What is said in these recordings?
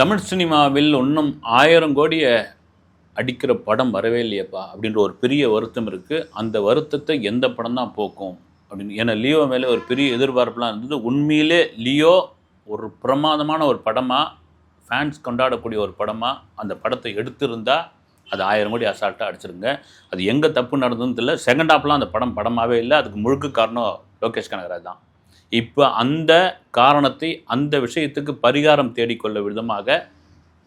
தமிழ் சினிமாவில் இன்னும் ஆயிரம் கோடியை அடிக்கிற படம் வரவே இல்லையப்பா அப்படின்ற ஒரு பெரிய வருத்தம் இருக்குது அந்த வருத்தத்தை எந்த படம் தான் போக்கும் அப்படின்னு. ஏன்னா லியோ மேலே ஒரு பெரிய எதிர்பார்ப்புலாம் இருந்தது. உண்மையிலே லியோ ஒரு பிரமாதமான ஒரு படமாக ஃபேன்ஸ் கொண்டாடக்கூடிய ஒரு படமாக அந்த படத்தை எடுத்திருந்தால் அது ஆயிரம் கோடி அசால்ட்டாக அடிச்சிருங்க. அது எங்கே தப்பு நடந்ததுன்னு தெரியல. செகண்ட் ஹாஃப்லாம் அந்த படம் படமாகவே இல்லை. அதுக்கு முழுக்க காரணம் லோகேஷ் கனகராஜ் தான். இப்போ அந்த காரணத்தை அந்த விஷயத்துக்கு பரிகாரம் தேடிக்கொள்ள விதமாக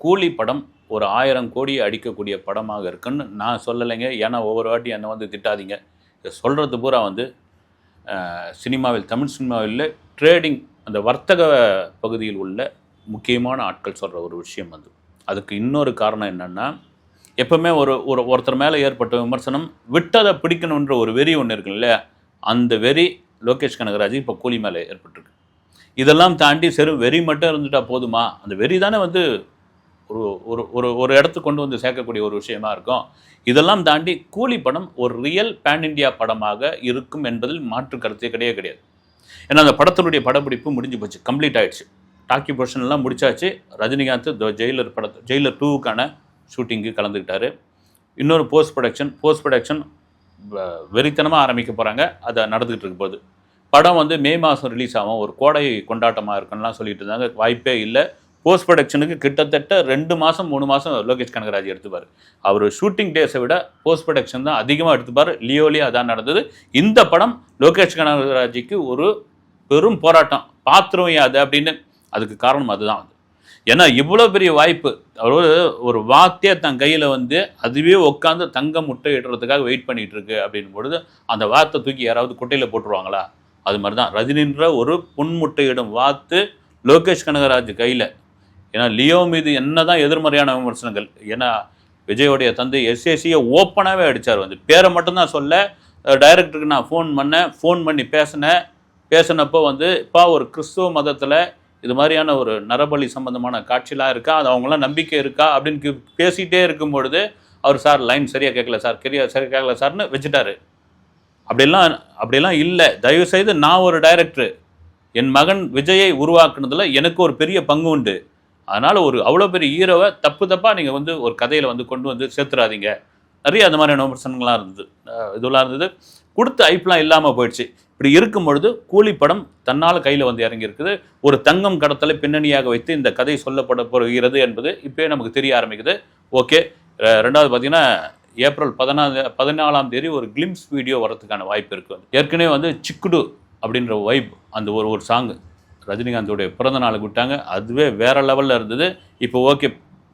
கூலி படம் ஒரு ஆயிரம் கோடியை அடிக்கக்கூடிய படமாக இருக்குன்னு நான் சொல்லலைங்க. ஏன்னா ஒவ்வொரு வாட்டி என்னை வந்து திட்டாதீங்க. இதை சொல்கிறது பூரா வந்து சினிமாவில் தமிழ் சினிமாவில் ட்ரேடிங் அந்த வர்த்தக பகுதியில் உள்ள முக்கியமான ஆட்கள் சொல்கிற ஒரு விஷயம் வந்து அதுக்கு இன்னொரு காரணம் என்னென்னா எப்பவுமே ஒரு ஒரு ஒருத்தர் மேலே ஏற்பட்ட விமர்சனம் விட்டதை பிடிக்கணுன்ற ஒரு வெறி ஒன்று இருக்குல்ல அந்த வெறி லோகேஷ் கனகராஜ் இப்போ கூலி மேலே ஏற்பட்டிருக்கு. இதெல்லாம் தாண்டி சரி வெறி மட்டும் இருந்துட்டா போதுமா? அந்த வெறி தானே வந்து ஒரு ஒரு ஒரு ஒரு இடத்துக்கு கொண்டு வந்து சேர்க்கக்கூடிய ஒரு விஷயமா இருக்கும். இதெல்லாம் தாண்டி கூலி படம் ஒரு ரியல் பேன் இண்டியா படமாக இருக்கும் என்பதில் மாற்று கருத்தே கிடையவே கிடையாது. ஏன்னா அந்த படத்தினுடைய படப்பிடிப்பு முடிஞ்சு போச்சு கம்ப்ளீட் ஆயிடுச்சு. டாக்கி போர்ஷன்லாம் எல்லாம் முடிச்சாச்சு. ரஜினிகாந்த் த ஜெயிலர் படத்தை ஜெயிலர் டூவுக்கான ஷூட்டிங்கு கலந்துக்கிட்டாரு. இன்னொரு போஸ்ட் ப்ரொடக்ஷன் போஸ்ட் ப்ரொடக்ஷன் வெறித்தனமாக ஆரம்பிக்க போகிறாங்க அதை நடந்துக்கிட்டு இருக்க போகுது. படம் வந்து மே மாதம் ரிலீஸ் ஆகும். ஒரு கோடை கொண்டாட்டமாக இருக்குன்னுலாம் சொல்லிட்டு இருந்தாங்க. வாய்ப்பே இல்லை. போஸ்ட் ப்ரொடக்ஷனுக்கு கிட்டத்தட்ட ரெண்டு மாதம் மூணு மாதம் லோகேஷ் கனகராஜ் எடுத்துப்பார். அவர் ஷூட்டிங் டேஸை விட போஸ்ட் ப்ரொடக்ஷன் தான் அதிகமாக எடுத்துப்பார். லியோலி அதான் நடந்தது. இந்த படம் லோகேஷ் கனகராஜுக்கு ஒரு பெரும் போராட்டம். பாத்திரம் அது அப்படின்னு அதுக்கு காரணம் அதுதான் அது. ஏன்னா இவ்வளோ பெரிய வாய்ப்பு. அதாவது ஒரு வார்த்தையை தன் கையில் வந்து அதுவே உட்காந்து தங்க முட்டை இடுறதுக்காக வெயிட் பண்ணிகிட்டு இருக்கு அப்படின் பொழுது அந்த வார்த்தை தூக்கி யாராவது குட்டையில் போட்டுருவாங்களா? அது மாதிரி தான் ரஜினின்ற ஒரு புன்முட்டையிடும் வாத்து லோகேஷ் கனகராஜ் கையில். ஏன்னா லியோ மீது என்ன தான் எதிர்மறையான விமர்சனங்கள். ஏன்னா விஜயோடைய தந்தை எஸ்ஏசியை ஓப்பனாகவே அடித்தார் வந்து. பேரை மட்டும்தான் சொல்ல டைரக்டருக்கு நான் ஃபோன் பண்ணேன். ஃபோன் பண்ணி பேசினேன். பேசினப்போ வந்து இப்போ ஒரு கிறிஸ்துவ மதத்தில் இது மாதிரியான ஒரு நரபலி சம்பந்தமான காட்சிலாம் இருக்கா? அது அவங்களாம் நம்பிக்கை இருக்கா? அப்படின்னு பேசிகிட்டே இருக்கும் பொழுது அவர் சார் லைன் சரியாக கேட்கல சார். சரியா சரியாக கேட்கல சார்னு வச்சுட்டாரு. அப்படிலாம் அப்படிலாம் இல்லை. தயவுசெய்து நான் ஒரு டைரக்டர் என் மகன் விஜயை உருவாக்குனதில் எனக்கு ஒரு பெரிய பங்கு உண்டு. அதனால் ஒரு அவ்வளோ பெரிய ஹீரோவை தப்பு தப்பாக நீங்கள் வந்து ஒரு கதையில் வந்து கொண்டு வந்து சேர்த்துறாதீங்க. நிறைய அந்த மாதிரியான விமர்சனங்கள்லாம் இருந்தது இதெல்லாம் இருந்தது. கொடுத்த ஐப்லாம் இல்லாமல் போயிடுச்சு. இப்படி இருக்கும் பொழுது கூலி படம் தன்னால் கையில் வந்து இறங்கியிருக்குது ஒரு தங்கம் கடத்தலை பின்னணியாக வைத்து இந்த கதை சொல்லப்பட போகிறது என்பது இப்போயே நமக்கு தெரிய ஆரம்பிக்குது. ஓகே. ரெண்டாவது பார்த்திங்கன்னா ஏப்ரல் பதினாலு பதினாலாம் தேதி ஒரு கிளிம்ஸ் வீடியோ வரதுக்கான வாய்ப்பு இருக்குது ஏற்கனவே வந்து சிக்குடு அப்படின்ற வைப் அந்த ஒரு ஒரு சாங்கு ரஜினிகாந்தோடைய பிறந்த நாளுக்கு விட்டாங்க அதுவே வேற லெவலில் இருந்தது. இப்போ ஓகே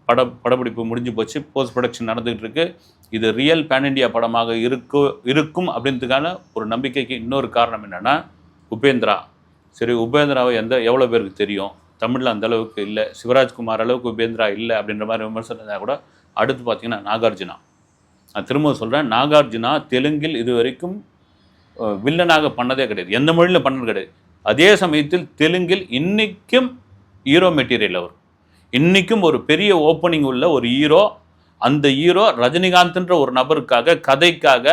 பட படப்பிடிப்பு முடிஞ்சு போச்சு. போஸ்ட் ப்ரொடக்ஷன் நடந்துகிட்டு இருக்கு. இது ரியல் பேன் இண்டியா படமாக இருக்கு இருக்கும் அப்படின்றதுக்கான ஒரு நம்பிக்கைக்கு இன்னொரு காரணம் என்னென்னா உபேந்திரா. சரி உபேந்திராவை எந்த எவ்வளோ பேருக்கு தெரியும்? தமிழில் அந்த அளவுக்கு இல்லை. சிவராஜ்குமார் அளவுக்கு உபேந்திரா இல்லை அப்படின்ற மாதிரி விமர்சனம் இருந்தால் கூட அடுத்து பார்த்தீங்கன்னா நாகார்ஜுனா. நான் திரும்ப சொல்கிறேன் நாகார்ஜுனா தெலுங்கில் இது வரைக்கும் வில்லனாக பண்ணதே கிடையாது. எந்த மொழியில் பண்ணது கிடையாது. அதே சமயத்தில் தெலுங்கில் இன்றைக்கும் ஹீரோ மெட்டீரியல் அவர். இன்றைக்கும் ஒரு பெரிய ஓப்பனிங் உள்ள ஒரு ஹீரோ அந்த ஹீரோ ரஜினிகாந்த்ன்ற ஒரு நபருக்காக கதைக்காக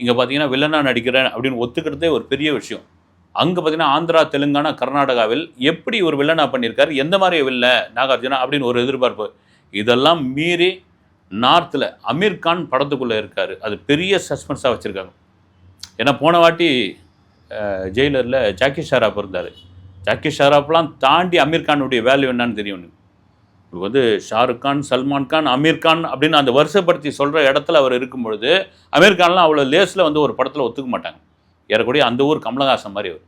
இங்கே பார்த்தீங்கன்னா வில்லனா நடிக்கிறேன் அப்படின்னு ஒத்துக்கிறதே ஒரு பெரிய விஷயம். அங்கே பார்த்தீங்கன்னா ஆந்திரா தெலுங்கானா கர்நாடகாவில் எப்படி ஒரு வில்லனா பண்ணியிருக்காரு? எந்த மாதிரி வில்ல நாகார்ஜுனா அப்படின்னு ஒரு எதிர்பார்ப்பு. இதெல்லாம் மீறி நார்த்தில் அமீர்கான் படத்துக்குள்ளே இருக்கார். அது பெரிய சஸ்பென்ஸாக வச்சுருக்காங்க. ஏன்னா போன வாட்டி ஜெயிலரில் ஜாக்கி ஷராப் இருந்தார். ஜாக்கி ஷராப்லாம் தாண்டி அமீர்கானுடைய வேல்யூ என்னன்னு தெரியும் உனக்கு. வந்து ஷாருக் கான் சல்மான் கான் அமீர் கான் அப்படின்னு அந்த வருஷப்படுத்தி சொல்கிற இடத்துல அவர் இருக்கும் பொழுது அமீர் கான்லாம் அவ்வளோ லேஸில் வந்து ஒரு படத்தில் ஒத்துக்க மாட்டாங்க. ஏறக்கூடிய அந்த ஊர் கமலஹாசன் மாதிரி அவர்.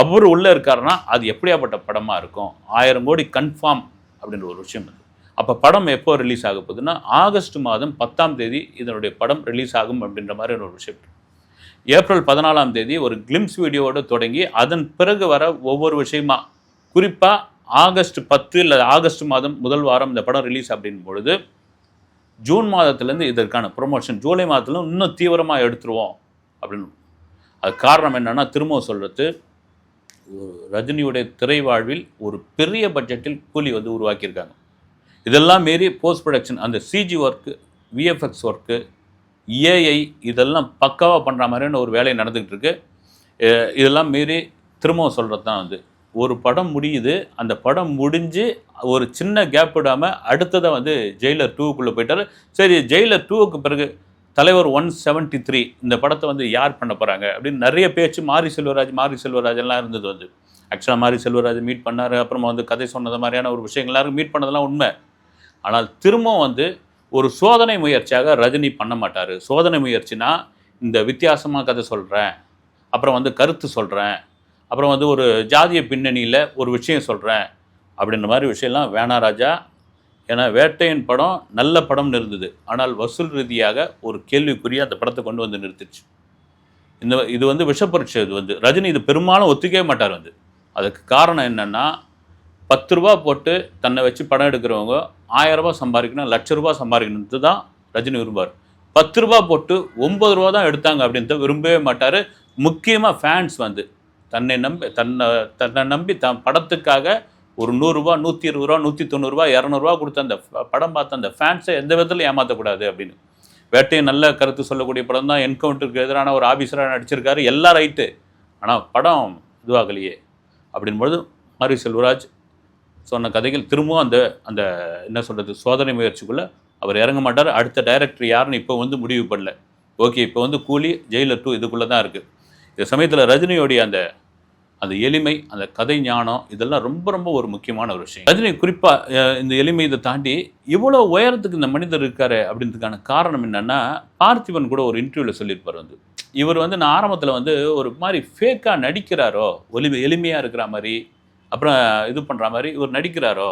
அவர் உள்ளே இருக்காருன்னா அது எப்படியாப்பட்ட படமாக இருக்கும்? ஆயிரம் கோடி கன்ஃபார்ம் அப்படின்ற ஒரு விஷயம் இருக்குது அப்போ படம் எப்போ ரிலீஸ் ஆக போகுதுன்னா ஆகஸ்ட் மாதம் பத்தாம் தேதி இதனுடைய படம் ரிலீஸ் ஆகும் அப்படின்ற மாதிரி ஒரு விஷயம் ஏப்ரல் பதினாலாம் தேதி ஒரு கிளிம்ஸ் வீடியோவோடு தொடங்கி அதன் பிறகு வர ஒவ்வொரு விஷயமா குறிப்பாக ஆகஸ்ட் பத்து இல்லை ஆகஸ்ட் மாதம் முதல் வாரம் இந்த படம் ரிலீஸ் அப்படின் பொழுது ஜூன் மாதத்துலேருந்து இதற்கான ப்ரொமோஷன் ஜூலை மாதத்துல இன்னும் தீவிரமாக எடுத்துருவோம் அப்படின்னு. அது காரணம் என்னென்னா திரும்ப சொல்கிறது ரஜினியுடைய திரை வாழ்வில் ஒரு பெரிய பட்ஜெட்டில் கூலி வந்து உருவாக்கியிருக்காங்க. இதெல்லாம் மீறி போஸ்ட் ப்ரொடக்ஷன் அந்த CG work VFX work AI இதெல்லாம் பக்காவாக பண்ணுற மாதிரியான ஒரு வேலை நடந்துக்கிட்டு இருக்கு. இதெல்லாம் மீறி திரும்பவும் சொல்கிறது தான் வந்து ஒரு படம் முடியுது அந்த படம் முடிஞ்சு ஒரு சின்ன கேப் விடாமல் அடுத்ததாக வந்து ஜெயிலர் டூவுக்குள்ளே போயிட்டார். சரி ஜெயிலர் டூவுக்கு பிறகு தலைவர் ஒன் செவன்ட்டி த்ரீ இந்த படத்தை வந்து யார் பண்ண போகிறாங்க அப்படின்னு நிறைய பேச்சு மாரி செல்வராஜ் மாரி செல்வராஜெல்லாம் இருந்தது வந்து. ஆக்சுவலாக மாரி செல்வராஜ் மீட் பண்ணார் அப்புறமா வந்து கதை சொன்னது மாதிரியான ஒரு விஷயங்கள்லாம் மீட் பண்ணதெல்லாம் உண்மை. ஆனால் திரும்பவும் வந்து ஒரு சோதனை முயற்சியாக ரஜினி பண்ண மாட்டார். சோதனை முயற்சினா இந்த வித்தியாசமாக கதை சொல்கிறேன் அப்புறம் வந்து கருத்து சொல்கிறேன் அப்புறம் வந்து ஒரு ஜாதிய பின்னணியில் ஒரு விஷயம் சொல்கிறேன் அப்படின்ற மாதிரி விஷயம்லாம் வேணா ராஜா. ஏன்னா வேட்டையின் படம் நல்ல படம்னு இருந்தது. ஆனால் வசூல் ரீதியாக ஒரு கேள்விக்குரிய அந்த படத்தை கொண்டு வந்து நிறுத்திடுச்சு. இந்த இது வந்து விஷப்பரீட்சை இது வந்து ரஜினி இது பெரும்பாலும் ஒத்துக்கவே மாட்டார் வந்து. அதுக்கு காரணம் என்னென்னா பத்து ரூபா போட்டு தன்னை வச்சு படம் எடுக்கிறவங்க ஆயிரம் ரூபாய் சம்பாதிக்கணும் லட்ச ரூபாய் சம்பாதிக்கணுன்றது தான் ரஜினி விரும்புவார். பத்து ரூபா போட்டு ஒம்பது ரூபா தான் எடுத்தாங்க அப்படின்ட்டு விரும்பவே மாட்டார். முக்கியமாக ஃபேன்ஸ் வந்து. தன்னை நம்பி தன்னை தன்னை நம்பி தன் படத்துக்காக ஒரு நூறுரூவா நூற்றி இருபது ரூபா நூற்றி தொண்ணூறுரூவா இரநூறுவா கொடுத்த அந்த படம் பார்த்த அந்த ஃபேன்ஸை எந்த விதத்தில் ஏமாற்றக்கூடாது அப்படின்னு. வேட்டையை நல்ல கருத்து சொல்லக்கூடிய படம் தான் என்கவுண்டருக்கு எதிரான ஒரு ஆஃபீஸராக நடிச்சிருக்காரு. எல்லாம் ரைட்டு ஆனால் படம் இதுவாகலையே. அப்படின்பொழுது மாரி செல்வராஜ் சொன்ன கதைகள் திரும்பவும் அந்த அந்த என்ன சொல்கிறது சோதனை முயற்சிக்குள்ளே அவர் இறங்க மாட்டார். அடுத்த டைரக்டர் யாருன்னு இப்போ வந்து முடிவு பண்ணல. ஓகே இப்போ வந்து கூலி ஜெயிலர் டூ இதுக்குள்ளே தான் இருக்குது இந்த சமயத்தில் ரஜினியோடைய அந்த அந்த எளிமை அந்த கதை ஞானம் இதெல்லாம் ரொம்ப ரொம்ப ஒரு முக்கியமான ஒரு விஷயம். ரஜினி குறிப்பாக இந்த எளிமை இதை தாண்டி இவ்வளோ உயரத்துக்கு இந்த மனிதர் இருக்காரு அப்படின்றதுக்கான காரணம் என்னென்னா பார்த்திபன் கூட ஒரு இன்டர்வியூவில் சொல்லியிருப்பார் வந்து. இவர் வந்து நான் ஆரம்பத்தில் வந்து ஒரு மாதிரி ஃபேக்காக நடிக்கிறாரோ ஒலி எளிமையாக இருக்கிற மாதிரி அப்புறம் இது பண்ணுற மாதிரி இவர் நடிக்கிறாரோ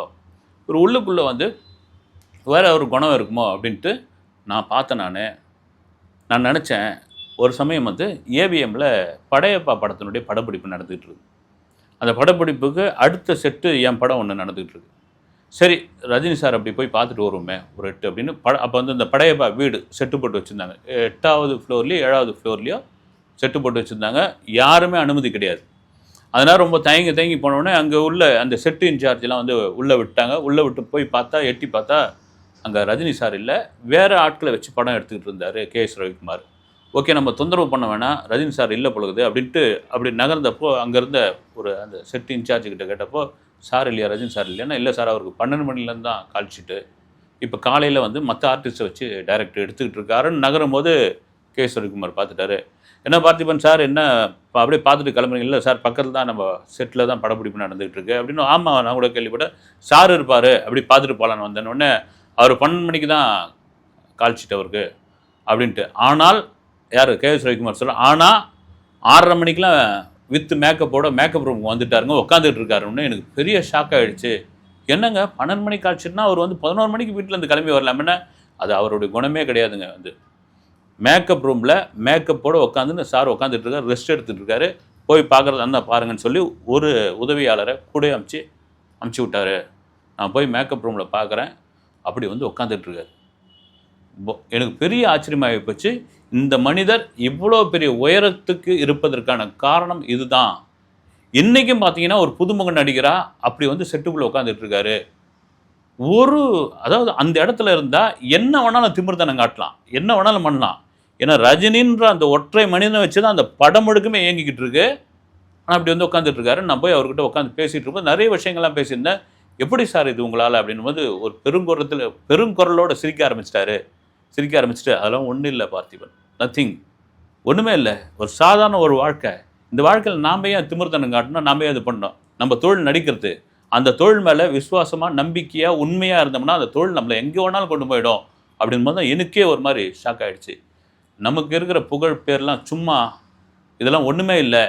ஒரு உள்ளுக்குள்ளே வந்து வேற ஒரு குணம் இருக்குமோ அப்படின்ட்டு நான் பார்த்தேன் நான். நான் நினச்சேன் ஒரு சமயம் வந்து ஏவிஎம்மில் படையப்பா படத்தினுடைய படப்பிடிப்பு நடந்துகிட்டு இருக்கு. அந்த படப்பிடிப்புக்கு அடுத்த செட்டு என் படம் ஒன்று நடந்துகிட்டு இருக்கு. சரி ரஜினி சார் அப்படி போய் பார்த்துட்டு வருவோமே ஒரு எட்டு அப்படின்னு பட அப்போ வந்து இந்த படையப்பா வீடு செட்டு போட்டு வச்சுருந்தாங்க. எட்டாவது ஃப்ளோர்லேயோ ஏழாவது ஃப்ளோர்லேயோ செட்டு போட்டு வச்சுருந்தாங்க. யாருமே அனுமதி கிடையாது. அதனால் ரொம்ப தயங்கி தயங்கி போனோடனே அங்கே உள்ள அந்த செட்டு இன்சார்ஜெலாம் வந்து உள்ளே விட்டாங்க. உள்ளே விட்டு போய் பார்த்தா எட்டி பார்த்தா அங்கே ரஜினி சார் இல்லை. வேறு ஆட்களை வச்சு படம் எடுத்துக்கிட்டு இருந்தார் கே எஸ் ரவிக்குமார். ஓகே நம்ம தொந்தரவு பண்ண வேணாம். ரஜினி சார் இல்லை பொழுது அப்படின்ட்டு அப்படி நகர்ந்தப்போ அங்கேருந்த ஒரு அந்த செட் இன்சார்ஜ் கிட்ட கேட்டப்போ சார் இல்லையா ரஜினி சார் இல்லைன்னா இல்லை சார் அவருக்கு பன்னெண்டு மணிலேருந்து தான் கால்ஷீட்டு இப்போ காலையில் வந்து மற்ற ஆர்டிஸ்ட்டை வச்சு டைரக்டர் எடுத்துக்கிட்டு இருக்காருன்னு நகரும் போது கே எஸ் ரவிக்குமார் பார்த்துட்டாரு. என்ன பார்த்திபன் சார் என்ன அப்படியே பார்த்துட்டு கிளம்புறீங்க? இல்லை சார் பக்கத்தில் தான் நம்ம செட்டில் தான் படப்பிடிப்பு நடந்துகிட்டு இருக்கு. அப்படின்னு ஆமாம் நான் கூட கேள்விப்பட்டேன் சார் இருப்பார் அப்படி பார்த்துட்டு போகலான்னு வந்தேன் அவர் பன்னெண்டு மணிக்கு தான் கால்ஷீட் அவருக்கு அப்படின்ட்டு. ஆனால் யார்? கே எஸ் ரவிக்குமார் சொல்ல ஆனால் ஆறரை மணிக்கெலாம் வித் மேக்கப்போட மேக்கப் ரூமுக்கு வந்துட்டாருங்க உட்காந்துட்டு இருக்காருன்னு எனக்கு பெரிய ஷாக் ஆகிடுச்சு என்னங்க பன்னெண்டு மணிக்கு கால்ஷீட்னா அவர் வந்து பதினோரு மணிக்கு வீட்டிலேருந்து கிளம்பி வரலாம்னா அது அவருடைய குணமே கிடையாதுங்க வந்து. மேக்கப் ரூமில் மேக்கப்போடு உட்காந்துன்னு சார் உட்காந்துட்டு இருக்காரு ரெஸ்ட் எடுத்துகிட்டு இருக்காரு. போய் பார்க்குறது அந்த பாருங்கன்னு சொல்லி ஒரு உதவியாளரை கூட அமுச்சு அமுச்சு விட்டாரு. நான் போய் மேக்கப் ரூமில் பார்க்குறேன் அப்படி வந்து உட்காந்துட்டுருக்காரு எனக்கு பெரிய ஆச்சரியமாகி போச்சு. இந்த மனிதர் இவ்வளோ பெரிய உயரத்துக்கு இருப்பதற்கான காரணம் இதுதான். இன்றைக்கும் பார்த்தீங்கன்னா ஒரு புதுமுக நடிகராக அப்படி வந்து செட்டுக்குள்ளே உட்காந்துட்ருக்காரு ஒரு அதாவது அந்த இடத்துல இருந்தால் என்ன வேணாலும் திமிர்தனம் காட்டலாம். என்ன வேணாலும் பண்ணலாம். ஏன்னா ரஜினின்ற அந்த ஒற்றை மனிதனை வச்சு தான் அந்த படம் முழுக்குமே இயங்கிக்கிட்டு இருக்கு. ஆனால் அப்படி வந்து உட்காந்துட்டு இருக்காரு. நான் போய் அவர்கிட்ட உட்காந்து பேசிகிட்டு இருக்கும்போது நிறைய விஷயங்கள்லாம் பேசியிருந்தேன். எப்படி சார் இது உங்களால் அப்படின்னும்போது ஒரு பெருங்குரத்தில் பெருங்குரலோட சிரிக்க ஆரம்பிச்சிட்டாரு. சிரிக்க ஆரம்பிச்சிட்டு அதெல்லாம் ஒன்றும் இல்லை பார்த்திபன். நத்திங் ஒன்றுமே இல்லை. ஒரு சாதாரண ஒரு வாழ்க்கை. இந்த வாழ்க்கையில் நாம ஏன் திமிர்த்தனம் காட்டணும்? நாம ஏன் இது பண்ணோம் நம்ம தொழில் நடிக்கிறது. அந்த தொழில் மேலே விசுவாசமாக நம்பிக்கையாக உண்மையாக இருந்தோம்னா அந்த தொழில் நம்மளை எங்கே வேணாலும் கொண்டு போயிடும். அப்படின்போது தான் எனக்கே ஒரு மாதிரி ஷாக் ஆகிடுச்சு நமக்கு இருக்கிற புகழ் பேர்லாம் சும்மா இதெல்லாம் ஒன்றுமே இல்லை.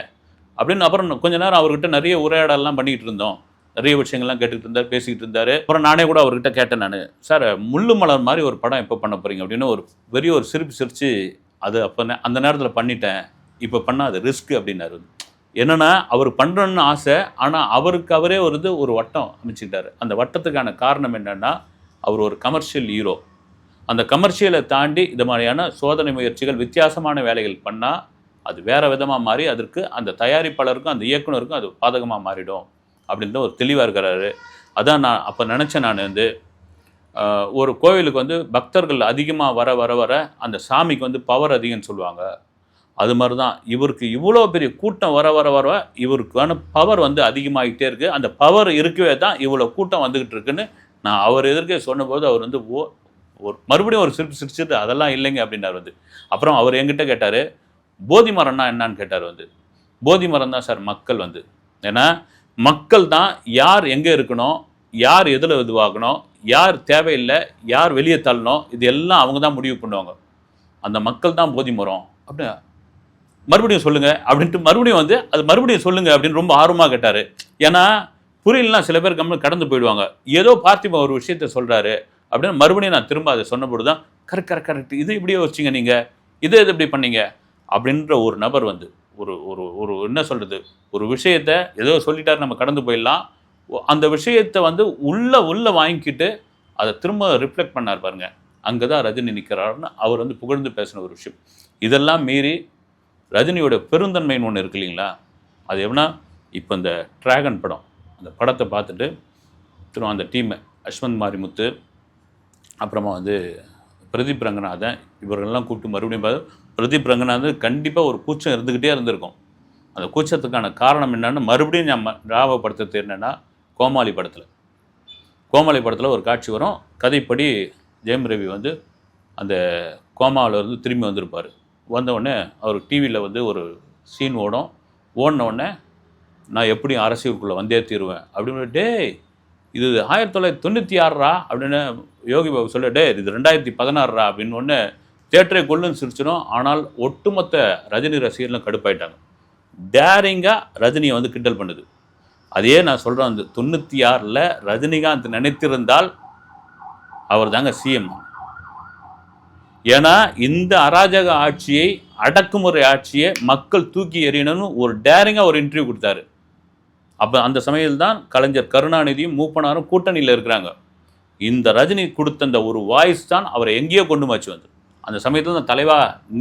அப்படின்னு அப்புறம் கொஞ்ச நேரம் அவர்கிட்ட நிறைய உரையாடலாம் பண்ணிக்கிட்டு இருந்தோம். நிறைய விஷயங்கள்லாம் கேட்டுக்கிட்டு இருந்தார் பேசிக்கிட்டு இருந்தார். அப்புறம் நானே கூட அவர்கிட்ட கேட்டேன் நான் சார் முள்ளு மலர் மாதிரி ஒரு படம் எப்போ பண்ண போகிறீங்க அப்படின்னு ஒரு பெரிய ஒரு சிரிப்பு சிரித்து அது அப்போ அந்த நேரத்தில் பண்ணிட்டேன் இப்போ பண்ணால் அது ரிஸ்க் அப்படின்னாரு. என்னென்னா அவர் பண்ணுறன்னு ஆசை ஆனால் அவருக்கு அவரே ஒரு இது ஒரு வட்டம் அமைச்சுக்கிட்டாரு. அந்த வட்டத்துக்கான காரணம் என்னென்னா அவர் ஒரு கமர்ஷியல் ஹீரோ. அந்த கமர்ஷியலை தாண்டி இது மாதிரியான சோதனை முயற்சிகள் வித்தியாசமான வேலைகள் பண்ணால் அது வேறு விதமாக மாறி அதற்கு அந்த தயாரிப்பாளருக்கும் அந்த இயக்குனருக்கும் அது பாதகமாக மாறிடும் அப்படின்னு ஒரு தெளிவாக இருக்கிறாரு. அதான் நான் அப்போ நினச்சேன் நான் வந்து ஒரு கோவிலுக்கு வந்து பக்தர்கள் அதிகமாக வர வர வர அந்த சாமிக்கு வந்து பவர் அதிகம்னு சொல்லுவாங்க. அது மாதிரி தான் இவருக்கு இவ்வளோ பெரிய கூட்டம் வர வர வர இவருக்கான பவர் வந்து அதிகமாகிட்டே இருக்குது அந்த பவர் இருக்கவே தான் இவ்வளோ கூட்டம் வந்துக்கிட்டு இருக்குன்னு நான் அவர் எதிர்க்கே சொன்னபோது அவர் வந்து ஓ ஒரு மறுபடியும் ஒரு சிரிப்பு சிரிச்சுட்டு அதெல்லாம் இல்லைங்க அப்படின்னார் வந்து. அப்புறம் அவர் என்கிட்ட கேட்டார் போதி மரம்னா என்னன்னு? கேட்டார் வந்து. போதி மரம் தான் சார் மக்கள் வந்து. ஏன்னா மக்கள் தான் யார் எங்கே இருக்கணும் யார் எதில் இதுவாகணும் யார் தேவையில்லை யார் வெளியே தள்ளணும் இது எல்லாம் அவங்க தான் முடிவு பண்ணுவாங்க. அந்த மக்கள் தான் போதி மரம். அப்படின்னு மறுபடியும் சொல்லுங்க அப்படின்ட்டு மறுபடியும் வந்து அது மறுபடியும் சொல்லுங்க அப்படின்னு ரொம்ப ஆர்வமாக கேட்டார். ஏன்னா புரியலாம் சில பேர் கம்மி கடந்து போயிடுவாங்க. ஏதோ பார்த்திபன் ஒரு விஷயத்த சொல்கிறாரு அப்படின்னு மறுபடியும் நான் திரும்ப அதை சொன்னபோது தான் கரெக்ட் கரெக்ட் கரெக்ட் இது இப்படியே வச்சிங்க நீங்கள் இதை இது இப்படி பண்ணீங்க? அப்படின்ற ஒரு நபர் வந்து ஒரு ஒரு ஒரு என்ன சொல்கிறது ஒரு விஷயத்த ஏதோ சொல்லிட்டாரு நம்ம கடந்து போயிடலாம். அந்த விஷயத்தை வந்து உள்ளே உள்ளே வாங்கிக்கிட்டு அதை திரும்ப ரிஃப்ளெக்ட் பண்ணார் பாருங்க. அங்கே தான் ரஜினி நிற்கிறாருன்னு அவர் வந்து புகழ்ந்து பேசின ஒரு விஷயம். இதெல்லாம் மீறி ரஜினியோட பெருந்தன்மைன்னு ஒன்று இருக்கு இல்லைங்களா? அது எப்படின்னா இப்போ இந்த ட்ராகன் படம் அந்த படத்தை பார்த்துட்டு திரும்ப அந்த டீமை அஸ்வந்த் மாரிமுத்து அப்புறமா வந்து பிரதீப் ரங்கநாதன் இவர்களெல்லாம் கூப்பிட்டு மறுபடியும் பார்த்து பிரதீப் ரங்கநாதன் கண்டிப்பாக ஒரு கூச்சம் இருந்துக்கிட்டே இருந்திருக்கும். அந்த கூச்சத்துக்கான காரணம் என்னென்னு மறுபடியும் நம்ம ஞாபகப்படுத்துறது என்னென்னா கோமாளி படத்தில். கோமாளி படத்தில் ஒரு காட்சி வரும். கதைப்படி ஜெயம் ரவி வந்து அந்த கோமாவில் இருந்து திரும்பி வந்திருப்பார். வந்தவுடனே அவர் டிவியில் வந்து ஒரு சீன் ஓடும். ஓடின உடனே நான் எப்படி அரசியலுக்குள்ளே வந்தே தீருவேன். அப்படின்னு டேய் இது ஆயிரத்தி தொள்ளாயிரத்தி தொண்ணூற்றி ஆறுரா அப்படின்னு யோகி பாபு சொல்ல டே இது ரெண்டாயிரத்தி பதினாறுரா அப்படின்னு ஒன்று தேட்டரை கொள்ளுன்னு சிரிச்சிடும் ஆனால் ஒட்டுமொத்த ரஜினி ரசிகர்லாம் கடுப்பாயிட்டாங்க. டேரிங்காக ரஜினியை வந்து கிண்டல் பண்ணுது. அதே நான் சொல்கிறேன் அந்த தொண்ணூற்றி ஆறில் ரஜினிகாந்த் நினைத்திருந்தால் அவர் தாங்க சிஎம் ஏன்னா இந்த அராஜக ஆட்சியை அடக்குமுறை ஆட்சியை மக்கள் தூக்கி எறியணும்னு ஒரு டேரிங்காக ஒரு இன்டர்வியூ கொடுத்தாரு. அப்போ அந்த சமயத்தில் தான் கலைஞர் கருணாநிதியும் மூப்பனாரும் கூட்டணியில் இருக்கிறாங்க. இந்த ரஜினி கொடுத்த அந்த ஒரு வாய்ஸ் தான் அவரை எங்கேயோ கொண்டு மாச்சு வந்து. அந்த சமயத்தில் தான் தலைவா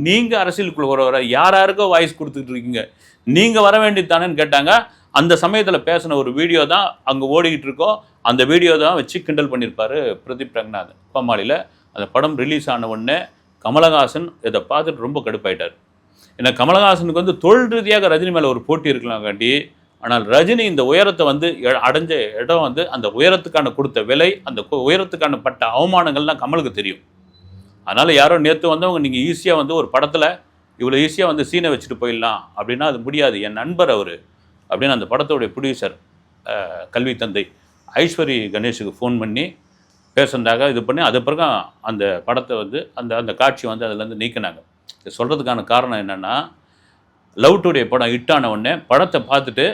நீங்கள் அரசியலுக்குள்ள வர வர யார் யாருக்கோ வாய்ஸ் கொடுத்துட்டு இருக்கீங்க. நீங்கள் வர வேண்டியது தானேன்னு கேட்டாங்க. அந்த சமயத்தில் பேசின ஒரு வீடியோ தான் அங்கே ஓடிக்கிட்டு இருக்கோம் அந்த வீடியோ தான் வச்சு கிண்டல் பண்ணியிருப்பார் பிரதீப் ரங்கநாதன். கோமாளியில் அந்த படம் ரிலீஸ் ஆன உடனே கமலஹாசன் இதை பார்த்துட்டு ரொம்ப கடுப்பாயிட்டார். ஏன்னா கமலஹாசனுக்கு வந்து தொழில் ரீதியாக ரஜினி மேலே ஒரு போட்டி இருக்கலாம் காட்டி ஆனால் ரஜினி இந்த உயரத்தை வந்து எ- அடைஞ்ச இடம் வந்து அந்த உயரத்துக்கான கொடுத்த விலை அந்த உயரத்துக்கான பட்ட அவமானங்கள்லாம் கமலுக்கு தெரியும். அதனால் யாரோ நேற்று வந்தவங்க நீங்கள் ஈஸியாக வந்து ஒரு படத்தில் இவ்வளோ ஈஸியாக வந்து சீனை வச்சுட்டு போயிடலாம் அப்படின்னா அது முடியாது என் நண்பர் அவர் அப்படின்னு அந்த படத்தோடைய ப்ரொடியூசர் கல்வி தந்தை ஐஸ்வரி கணேஷுக்கு ஃபோன் பண்ணி பேசுனதாக இது பண்ணி அது பிறகு அந்த படத்தை வந்து அந்த அந்த காட்சி வந்து அதுலேருந்து நீக்கினாங்க. இது சொல்கிறதுக்கான காரணம் என்னென்னா லவ் டுடே படம் ஹிட் ஆன உடனே படத்தை பார்த்துட்டு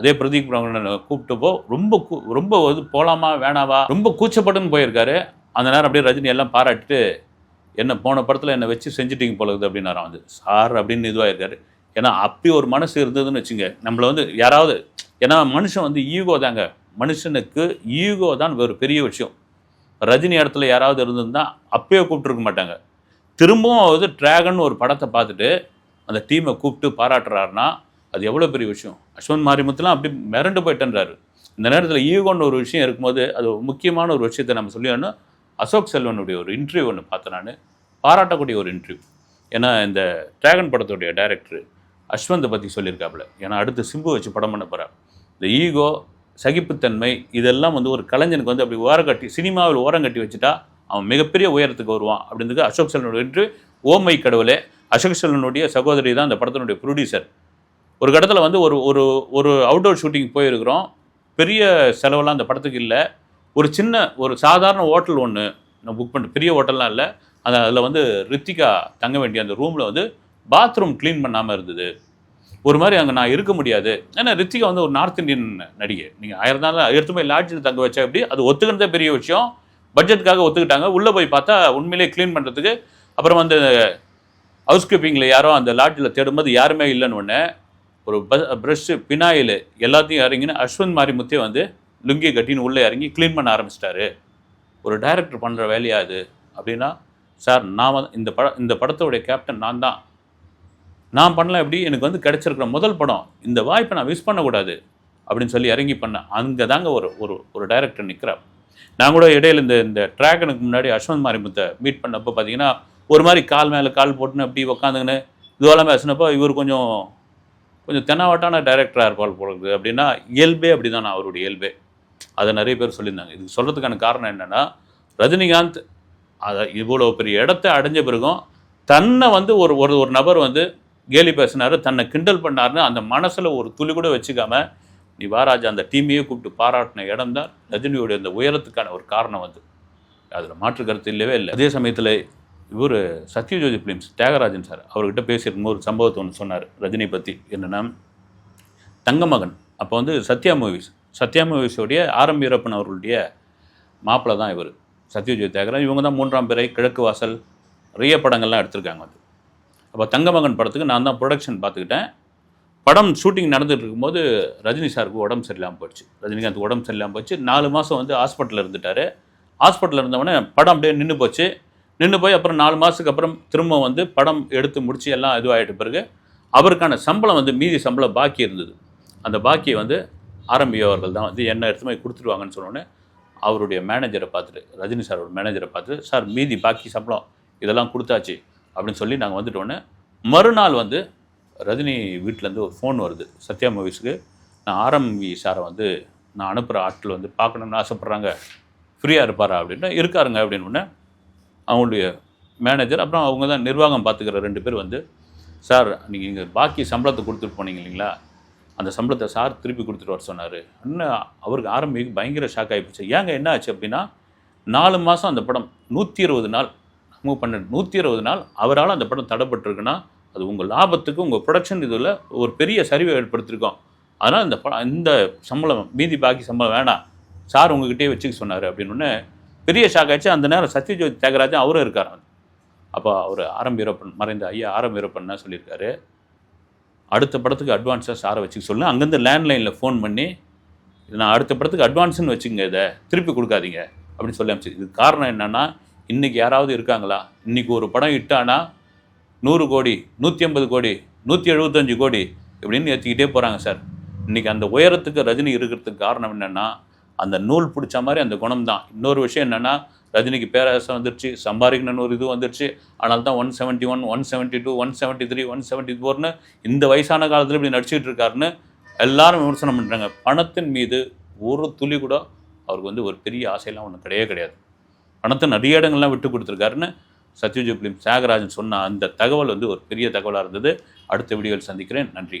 அதே பிரதீப் ரங்கனை கூப்பிட்டப்போ ரொம்ப கூ- ரொம்ப வந்து போகலாமா வேணாவா? ரொம்ப கூச்சப்பட்டுன்னு போயிருக்காரு. அந்த நேரம் அப்படியே ரஜினி எல்லாம் பாராட்டிட்டு என்ன போன படத்தில் என்னை வச்சு செஞ்சுட்டீங்க போலகுது அப்படின்னு அப்படின்னாராம் வந்து சார் அப்படின்னு இதுவாக இருக்காரு ஏன்னா அப்படி ஒரு மனசு இருந்ததுன்னு வச்சுங்க நம்மளை வந்து யாராவது ஏன்னா மனுஷன் வந்து ஈகோ தாங்க. மனுஷனுக்கு ஈகோ தான் ஒரு பெரிய விஷயம். ரஜினி இடத்துல யாராவது இருந்திருந்தா அப்பயே கூப்பிட்டுருக்க மாட்டாங்க. திரும்பவும் வந்து ட்ராகன் ஒரு படத்தை பார்த்துட்டு அந்த டீமை கூப்பிட்டு பாராட்டுறாருன்னா அது எவ்வளோ பெரிய விஷயம்? அஸ்வந்த் மாரிமுத்துலாம் அப்படி மிரண்டு போயிட்டேன்றாரு. இந்த நேரத்தில் ஈகோன்னு ஒரு விஷயம் இருக்கும்போது அது ஒரு முக்கியமான ஒரு விஷயத்தை நம்ம சொல்லிடணும். அசோக் செல்வனுடைய ஒரு இன்டர்வியூ ஒன்று பார்த்தேன் நான். பாராட்டக்கூடிய ஒரு இன்டர்வியூ ஏன்னா இந்த டிராகன் படத்துடைய டைரக்டர் அஸ்வந்தை பற்றி சொல்லியிருக்காப்புல. ஏன்னா அடுத்து சிம்பு வச்சு படம் பண்ண போகிறார் இந்த ஈகோ சகிப்புத்தன்மை இதெல்லாம் வந்து ஒரு கலைஞனுக்கு வந்து அப்படி ஓரங்கட்டி சினிமாவில் ஓரங்கட்டி வச்சுட்டா அவன் மிகப்பெரிய உயரத்துக்கு வருவான் அப்படின்றது அசோக் செல்வனுடைய இன்டர்வியூ ஓமை கடவுளே அசோக் செல்வனுடைய சகோதரி தான் அந்த படத்தினுடைய ப்ரொடியூசர் ஒரு கட்டத்தில் வந்து ஒரு ஒரு ஒரு அவுட்டோர் ஷூட்டிங் போயிருக்கிறோம். பெரிய செலவெல்லாம் அந்த படத்துக்கு இல்லை. ஒரு சின்ன ஒரு சாதாரண ஹோட்டல் ஒன்று நான் புக் பண்ண பெரிய ஹோட்டல்லாம் இல்லை. அந்த அதில் வந்து ரித்திகா தங்க வேண்டிய அந்த ரூமில் வந்து பாத்ரூம் க்ளீன் பண்ணாமல் இருந்தது. ஒரு மாதிரி அங்கே நான் இருக்க முடியாது. ஏன்னா ரித்திகா வந்து ஒரு நார்த் இந்தியன் நடிகை. நீங்கள் ஆயிரம் நாள் எடுத்து போய் லாட்ஜில் தங்க வச்சா எப்படி? அது ஒத்துக்கிறதே பெரிய விஷயம். பட்ஜெட்டுக்காக ஒத்துக்கிட்டாங்க. உள்ளே போய் பார்த்தா உண்மையிலேயே க்ளீன் பண்ணுறதுக்கு அப்புறம் வந்து ஹவுஸ் கீப்பிங்கில் யாரோ அந்த லாட்ஜில் தேடும்போது யாருமே இல்லைன்னு ஒன்று ஒரு ப ப்ரஷ்ஷு பினாயில் எல்லாத்தையும் இறங்கின்னு அஸ்வந்த் மாரிமுத்தே வந்து லுங்கி கட்டின்னு உள்ளே இறங்கி க்ளீன் பண்ண ஆரம்பிச்சிட்டாரு. ஒரு டைரக்டர் பண்ணுற வேலையா அது? அப்படின்னா சார் நான் வந்து இந்த பட இந்த படத்தோடைய கேப்டன் நான் தான். நான் பண்ணல எப்படி? எனக்கு வந்து கிடச்சிருக்கிற முதல் படம். இந்த வாய்ப்பை நான் மிஸ் பண்ணக்கூடாது. அப்படின்னு சொல்லி இறங்கி பண்ணேன் அங்கே தாங்க ஒரு ஒரு ஒரு டைரக்டர் நிற்கிறார் நான் கூட இடையில இந்த இந்த ட்ராகனுக்கு முன்னாடி அஸ்வந்த் மாரிமுத்தை மீட் பண்ணப்போ பார்த்தீங்கன்னா ஒரு மாதிரி கால் மேலே கால் போட்டுன்னு அப்படி உக்காந்துங்கன்னு இதுவெல்லாம் பேசினப்போ இவர் கொஞ்சம் கொஞ்சம் தென்னாவட்டான டைரக்டராக இருப்பாள் போகிறது அப்படின்னா இயல்பே அப்படி தான் அவருடைய இயல்பே. அதை நிறைய பேர் சொல்லியிருந்தாங்க. இது சொல்கிறதுக்கான காரணம் என்னென்னா ரஜினிகாந்த் அதை இவ்வளோ பெரிய இடத்த அடைஞ்ச பிறகும் தன்னை வந்து ஒரு ஒரு ஒரு நபர் வந்து கேலி பேசினார் தன்னை கிண்டல் பண்ணாருன்னு அந்த மனசில் ஒரு துளி கூட வச்சுக்காம நீ வாராஜா அந்த டீமையே கூப்பிட்டு பாராட்டின இடம் தான் ரஜினியோடைய அந்த உயரத்துக்கான ஒரு காரணம் வந்து அதில் மாற்று கருத்து இல்லவே இல்லை. அதே சமயத்தில் இவர் சத்யஜோதி ஃபிலிம்ஸ் தியாகராஜன் சார் அவர்கிட்ட பேசியிருக்கும் ஒரு சம்பவத்தை ஒன்று சொன்னார் ரஜினி பற்றி என்னென்னா தங்கமகன் அப்போ வந்து சத்யா மூவிஸ் சத்யா மூவிஸோடைய ஆரம் வீரப்பன் அவர்களுடைய மாப்பிள்ளை தான் இவர். சத்யஜோதி தியாகராஜன் இவங்க தான் மூன்றாம் பிறை கிழக்கு வாசல் நிறைய படங்கள்லாம் எடுத்திருக்காங்க வந்து அப்போ தங்கமகன் படத்துக்கு நான் தான் ப்ரொடக்ஷன் பார்த்துக்கிட்டேன். படம் ஷூட்டிங் நடந்துகிட்டு இருக்கும்போது ரஜினி சாருக்கு உடம்பு சரியில்லாமல் போச்சு ரஜினிகாந்த் உடம்பு சரியில்லாமல் போச்சு நாலு மாதம் வந்து ஹாஸ்பிட்டலில் இருந்துட்டார். ஹாஸ்பிட்டலில் இருந்தவொடனே படம் அப்படியே நின்று போச்சு. நின்று போய் அப்புறம் நாலு மாதத்துக்கு அப்புறம் திரும்ப வந்து படம் எடுத்து முடித்து எல்லாம் இதுவாகிட்ட பிறகு அவருக்கான சம்பளம் வந்து மீதி சம்பளம் பாக்கி இருந்தது. அந்த பாக்கியை வந்து ஆரம்பியவர்கள் தான் வந்து என்ன எடுத்து போய் கொடுத்துருவாங்கன்னு சொன்னோன்னே அவருடைய மேனேஜரை பார்த்துட்டு ரஜினி சாரோட மேனேஜரை பார்த்துட்டு சார் மீதி பாக்கி சம்பளம் இதெல்லாம் கொடுத்தாச்சு அப்படின்னு சொல்லி நாங்கள் வந்துட்டோன்னே மறுநாள் வந்து ரஜினி வீட்டிலேருந்து ஒரு ஃபோன் வருது. சத்யா மூவிஸ்க்கு நான் ஆரம்பி சாரை வந்து நான் அனுப்புகிற ஆட்கள் வந்து பார்க்கணுன்னு ஆசைப்பட்றாங்க. ஃப்ரீயாக இருப்பாரா அப்படின்னா இருக்காருங்க அப்படின்னு அவங்களுடைய மேனேஜர் அப்புறம் அவங்க தான் நிர்வாகம் பார்த்துக்கிற ரெண்டு பேர் வந்து சார் நீங்கள் இங்கே பாக்கி சம்பளத்தை கொடுத்துட்டு போனீங்க இல்லைங்களா? அந்த சம்பளத்தை சார் திருப்பி கொடுத்துட்டு வர சொன்னார். இன்னும் அவருக்கு ஆரம்பிக்கு பயங்கர ஷாக் ஆகிப்போச்சு ஏங்க என்ன ஆச்சு அப்படின்னா நாலு மாதம் அந்த படம் நூற்றி இருபது நாள் மூவ் பண்ண நூற்றி இருபது நாள் அவரால் அந்த படம் தடைப்பட்டிருக்குன்னா அது உங்கள் லாபத்துக்கு உங்கள் ப்ரொடக்ஷன் இதில் ஒரு பெரிய சரிவை ஏற்படுத்தியிருக்கோம் அதனால் இந்த படம் இந்த சம்பளம் மீதி பாக்கி சம்பளம் வேணாம். சார் உங்ககிட்டயே வச்சுக்க சொன்னார் அப்படின்னு பெரிய ஷாக் ஆச்சு அந்த நேரம் சத்யஜோதி தியாகராஜன் அவரும் இருக்கார். அப்போ அவர் ஆரம் வீரப்பன் மறைந்த ஐயா ஆரம் வீரப்பன் சொல்லியிருக்காரு? அடுத்த படத்துக்கு அட்வான்ஸாக சாரை வச்சுக்க சொல்லு. அங்கேருந்து லேண்ட்லைனில் ஃபோன் பண்ணி இது நான் அடுத்த படத்துக்கு அட்வான்ஸ்னு வச்சுங்க இதை. திருப்பி கொடுக்காதீங்க. அப்படின்னு சொல்லி அமைச்சு இது காரணம் என்னென்னா இன்றைக்கி யாராவது இருக்காங்களா? இன்றைக்கி ஒரு படம் இட்டானா நூறு கோடி நூற்றி ஐம்பது கோடி நூற்றி எழுபத்தஞ்சு கோடி இப்படின்னு ஏற்றிக்கிட்டே போகிறாங்க சார். இன்றைக்கி அந்த உயரத்துக்கு ரஜினி இருக்கிறதுக்கு காரணம் என்னென்னா அந்த நூல் பிடிச்ச மாதிரி அந்த குணம் தான் இன்னொரு விஷயம் என்னென்னா ரஜினிக்கு பேராசம் வந்துருச்சு சம்பாதிக்கணும்னு ஒரு இது வந்துருச்சு. ஆனால் தான் one seventy one one seventy two one seventy three one seventy ஃபோர்னு இந்த வயசான காலத்தில் இப்படி நடிச்சிட்டு இருக்காருன்னு எல்லாரும் விமர்சனம் பண்ணுறாங்க பணத்தின் மீது ஒரு துளி கூட அவருக்கு வந்து ஒரு பெரிய ஆசையெல்லாம் ஒன்றும் கிடையவே கிடையாது. பணத்தை நிறைய இடங்கள்லாம் விட்டு கொடுத்துருக்காருன்னு சத்யஜி பிலிம் தியாகராஜன் சொன்ன அந்த தகவல் வந்து ஒரு பெரிய தகவலாக இருந்தது. அடுத்த வீடியோவில் சந்திக்கிறேன். நன்றி.